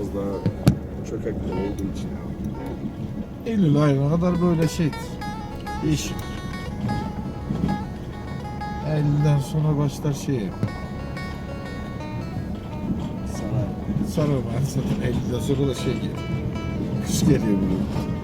biraz daha çökekli olduğu için. Eylül ayına kadar böyle şeydir. Yeşil. Eylül'den sonra başlar şey. Sana Sarılmayan zaten Eylül'den sonra da şey geliyor. Kış geliyor böyle.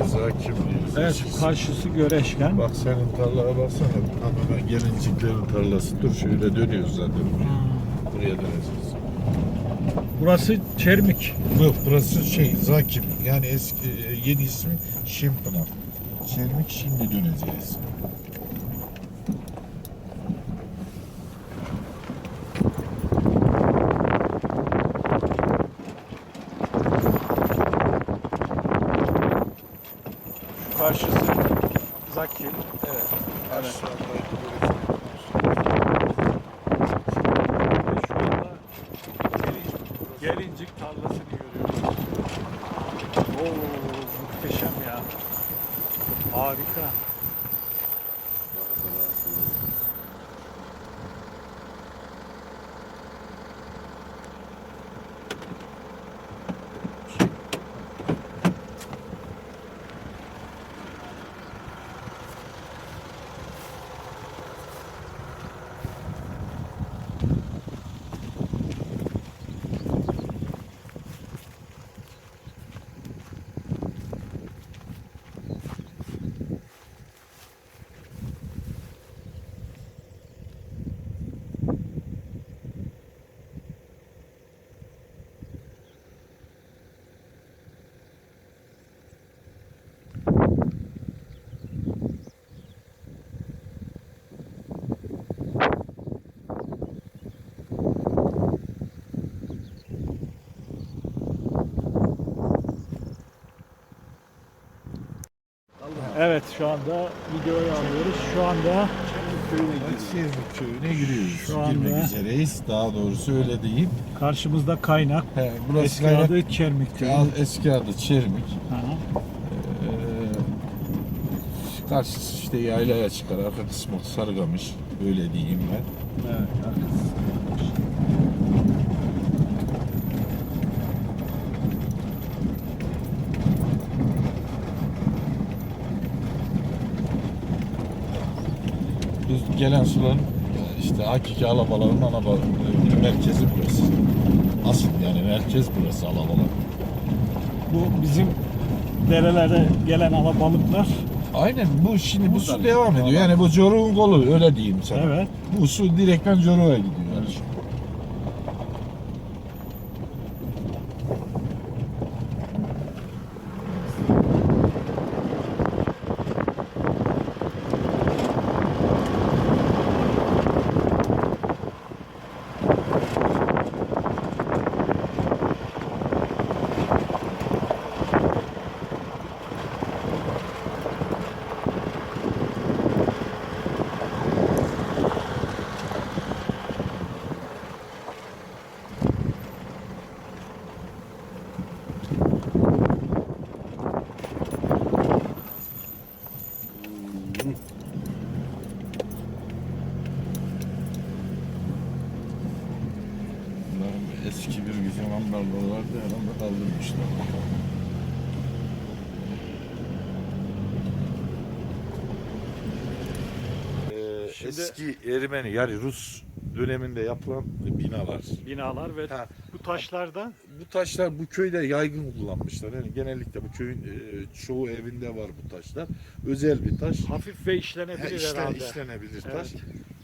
Yani zakim Evet karşısı Göreşken. Bak senin tarlaya baksana. Hemen gelinciklerin tarlası. Dur şöyle dönüyoruz zaten buraya. Buraya döneceğiz. Burası Çermik. Yok burası şey Zakim. Yani eski e, yeni ismi Şimpınar. Çermik şimdi döneceğiz. Şu karşısı Zakil. Evet. Evet. Gelincik tarlasını görüyoruz. Oo muhteşem ya. Harika. Evet şu anda videoyu alıyoruz. Şu anda Çermik köyüne giriyoruz. Şu anda- Girmek üzereyiz. Daha doğrusu öyle diyeyim. karşımızda kaynak. He, burası Eski adı Çermik. Al- Eski adı Çermik. Ha. Ee, karşısı işte yaylaya çıkar. Arka kısmı Sarıgamış. Öyle diyeyim ben. Evet, gelen suların işte hakiki alabaların ana ba- merkezi burası. Asıl yani merkez burası alabalar. Bu bizim derelerde gelen alabalıklar. Aynen bu şimdi bu su devam ediyor. Yani bu Coruğun kolu öyle diyeyim sana. Evet. Bu su direktmen Coruğ'a gidiyor. Yani. Bunların eski bir güzel ambarları vardı herhalde kaldırmışlar. Ee, Şimdi- eski Ermeni yani Rus döneminde yapılan binalar. Binalar ve Ha, bu taşlarda bu taşlar bu köyde yaygın kullanmışlar. Yani genellikle bu köyün e, çoğu evinde var bu taşlar. Özel bir taş. hafif ve Ha, işlenebilir işlen- herhalde. işlenebilir Evet. taş.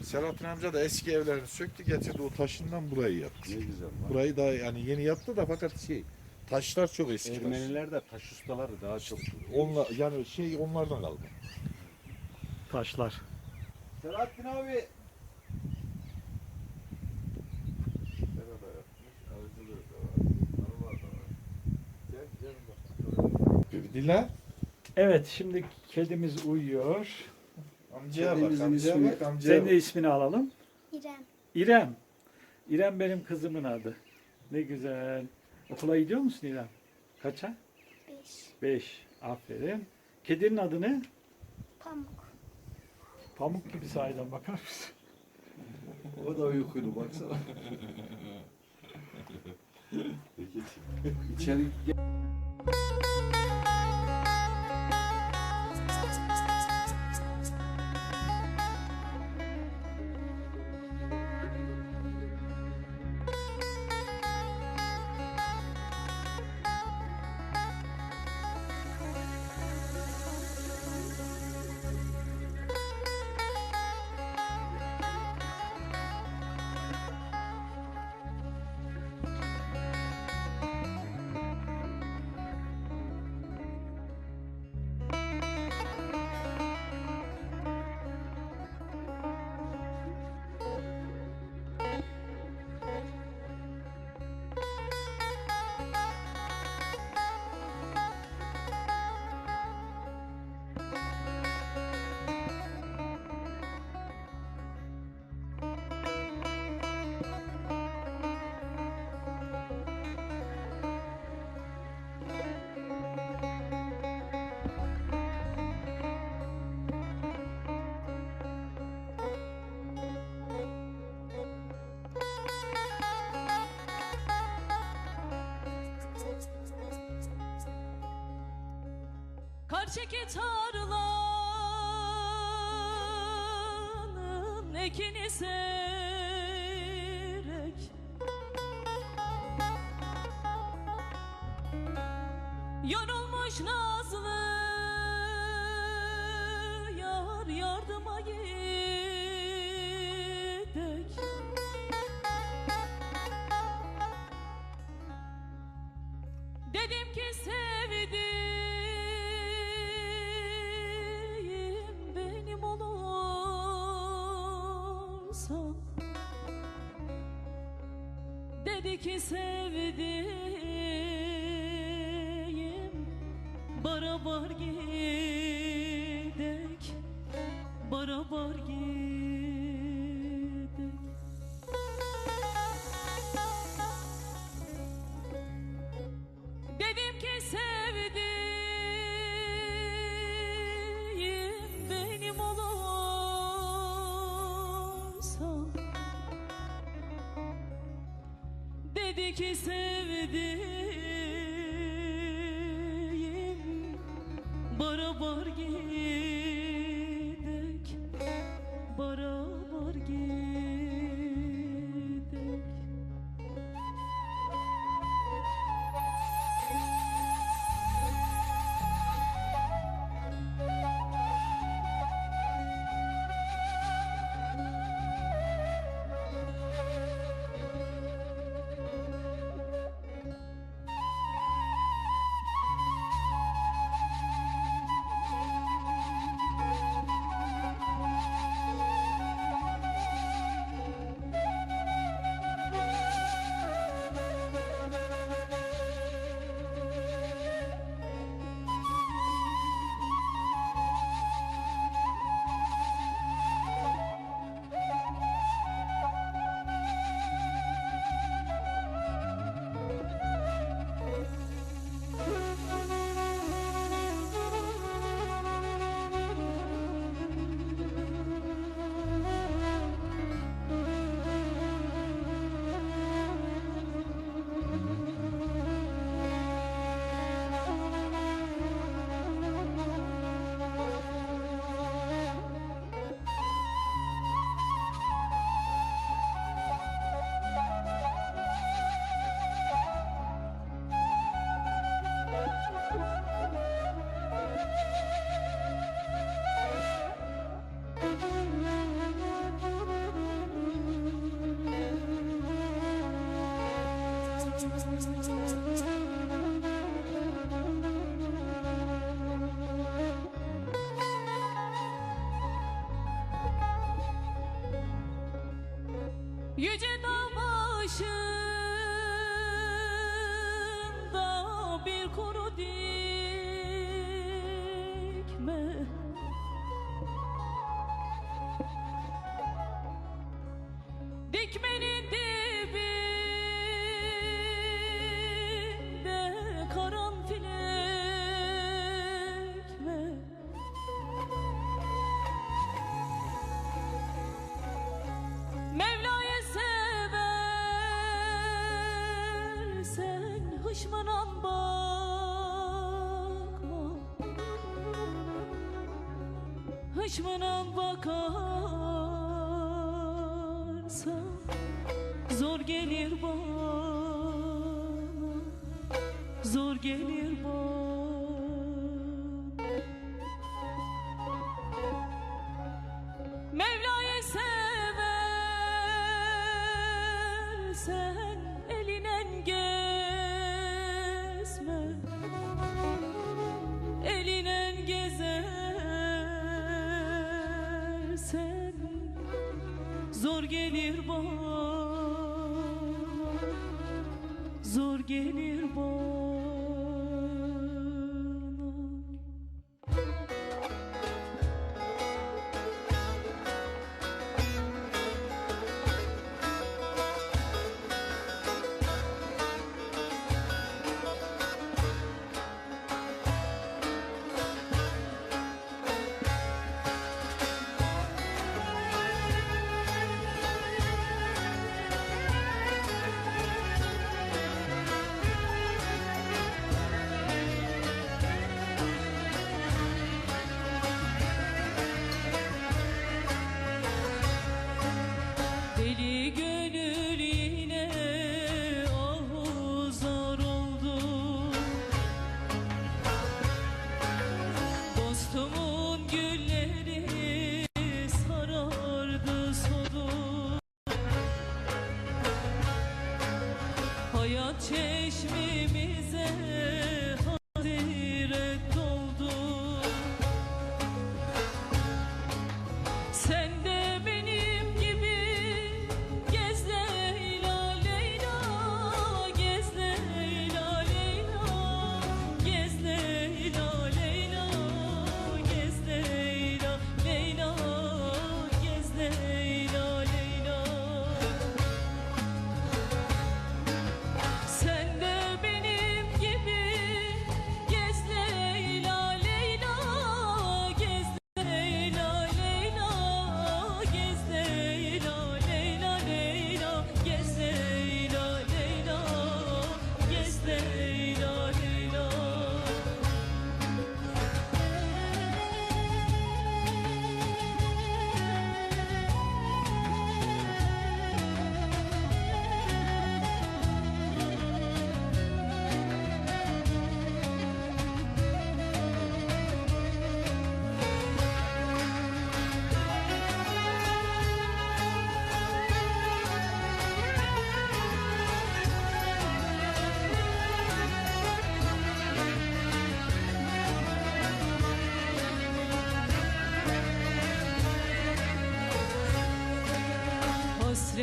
Selahattin amca da eski evlerini söktü getirdi o taşından burayı yaptı. Ne güzel. Bak. Burayı da yani yeni yaptı da fakat şey taşlar çok eski. Ermeniler de taş ustaları daha çok. Onlar yani şey onlardan kaldı. Taşlar. Selahattin abi. Dila Evet şimdi kedimiz uyuyor. amcaya bak Kedimizin amcaya ismi- bak amcaya Senin bak. de ismini alalım. İrem. İrem. İrem benim kızımın adı. Ne güzel. Okula gidiyor musun İrem? Kaça? 5. Beş. Aferin. Kedinin adı ne? Pamuk. Pamuk gibi sahiden bakar mısın? O da uykulu baksana. İçeri gel. Karşıki tarlanın ekini seyrek. Yorulmuş nazlı yar yardıma gidek. Dedim ki sevdiğim olursan Dedi ki sevdiğim beraber gidek Beraber gidek olursan Dedi ki sevdiğim beraber gidek Yüce dağ başında bir kuru dikme. Dikmenin dik Hışmınan bakarsan Zor gelir bana Zor gelir bana. Mevla'yı seversen gelir bana. Zor gelir bana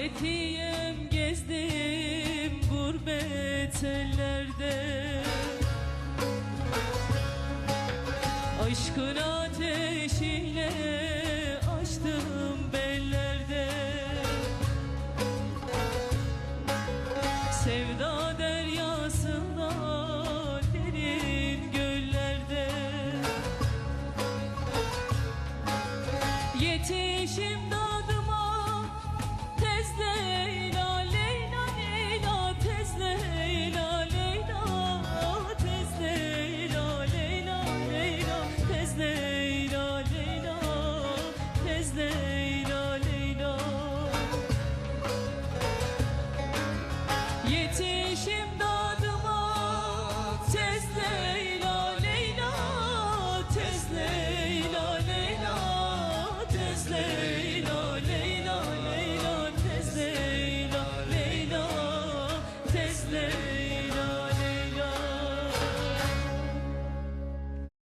Hasretiyem gezdim gurbet ellerde. Aşkın ateşiyle açtım beller